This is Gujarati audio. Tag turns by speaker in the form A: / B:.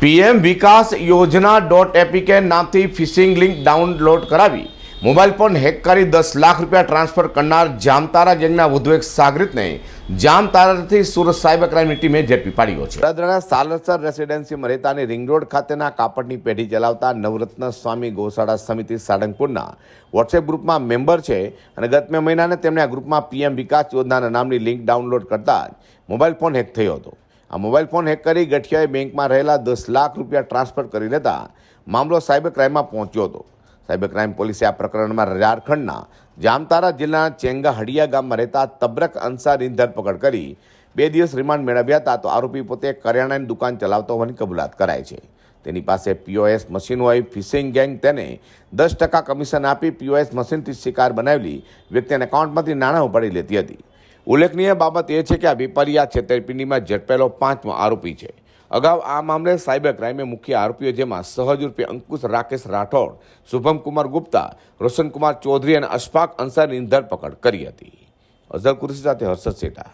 A: પીએમ વિકાસ યોજના ડોટ એપીકે નામથી ફિશિંગ લિંક ડાઉનલોડ કરાવી. મોબાઈલ ફોન હેક કરી દસ લાખ રૂપિયા ટ્રાન્સફર કરનાર જામતારા ગેંગના વધુ સાગરિતને જામતારાથી સુરત સાયબર ક્રાઇમની ટીમે ઝડપી પાડ્યો છે. વડોદરાના સાલસર રેસિડેન્સીમાં રહેતાની રિંગ રોડ ખાતેના કાપડની પેઢી ચલાવતા નવરત્ન સ્વામી ગૌશાળા સમિતિ સાળંગપુરના વોટ્સએપ ગ્રુપમાં મેમ્બર છે અને ગત મે મહિનાને તેમણે આ ગ્રુપમાં પીએમ વિકાસ યોજનાના નામની લિંક ડાઉનલોડ કરતા જ મોબાઈલ ફોન હેક થયો હતો. આ મોબાઈલ ફોન હેક કરી ગઠિયાએ બેંકમાં રહેલા દસ લાખ રૂપિયા ટ્રાન્સફર કરી લેતા મામલો સાયબર ક્રાઇમમાં પહોંચ્યો હતો. સાયબર ક્રાઇમ પોલીસે આ પ્રકરણમાં ઝારખંડના જામતારા જિલ્લાના ચેંગા હડિયા ગામમાં રહેતા તબ્રક અંસારીની ધરપકડ કરી બે દિવસ રિમાન્ડ મેળવ્યા હતા તો આરોપી પોતે કરિયાણાની દુકાન ચલાવતો હોવાની કબૂલાત કરાય છે. તેની પાસે પીઓએસ મશીન હોય ફિશિંગ ગેંગ તેને દસ ટકા કમિશન આપી પીઓએસ મશીનથી શિકાર બનાવેલી વ્યક્તિના એકાઉન્ટમાંથી નાણાં ઉપાડી લેતી હતી. ઉલ્લેખનીય બાબત એ છે કે આ વેપારી આ છેતરપિંડીમાં ઝડપેલો પાંચમો આરોપી છે. અગાઉ આ મામલે સાયબર ક્રાઇમે મુખ્ય આરોપીઓ જેમાં સહજ રૂપે અંકુશ રાકેશ રાઠોડ શુભમકુમાર ગુપ્તા, રોશનકુમાર ચૌધરી અને અશફાક અંસારીની ધરપકડ કરી હતી. અઝર કુરશી સાથે હર્ષદ સેઠા